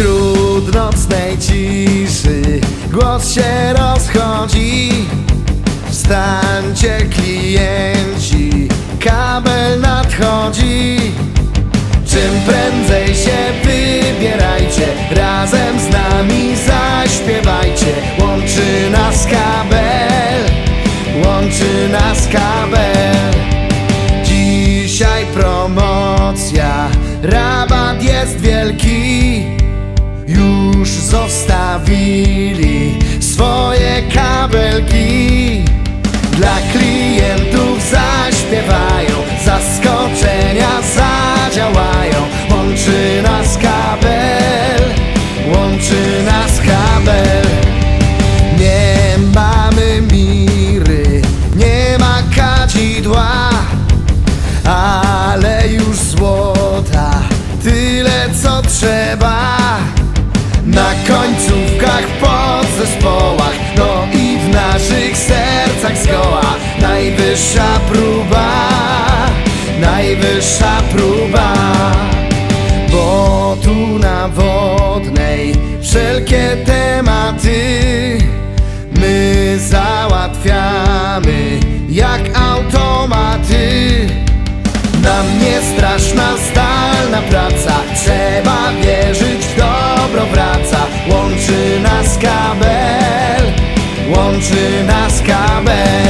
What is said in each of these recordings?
Wśród nocnej ciszy. Głos się rozchodzi. Wstańcie klienci, kabel nadchodzi. Czym prędzej się wybierajcie Razem z nami zaśpiewajcie. Łączy nas kabel Łączy nas kabel. Dzisiaj promocja. Rabat jest wielki końcówkach podzespołach No i w naszych sercach zgoła. Najwyższa próba Najwyższa próba. Bo tu na wodnej Wszelkie tematy My załatwiamy Jak automaty. Nam nie straszna zdalna praca nas kabel Łączy nas kabel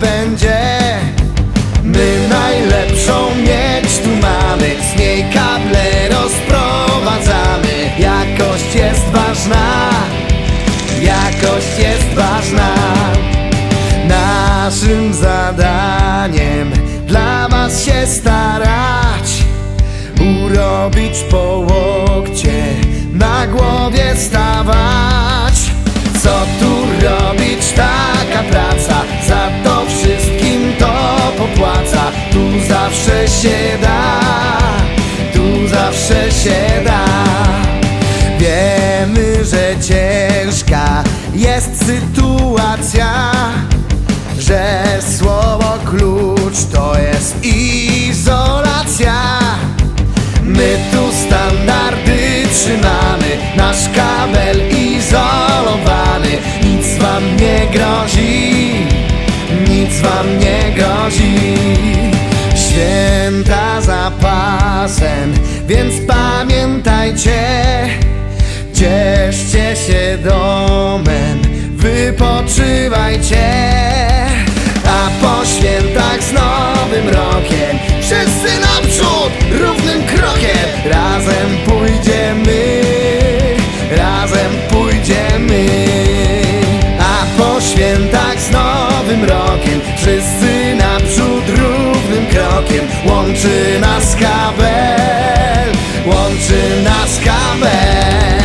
będzie. My najlepszą miedź tu mamy Z niej kable rozprowadzamy. Jakość jest ważna Jakość jest ważna. Naszym zadaniem dla was się starać Urobić po łokcie, na głowie stawać się da, tu zawsze się da. Wiemy, że ciężka jest sytuacja Że słowo klucz to jest izolacja. My tu standardy trzymamy Nasz kabel Więc pamiętajcie Cieszcie się domem Wypoczywajcie Łączy nas kabel, łączy nas kabel.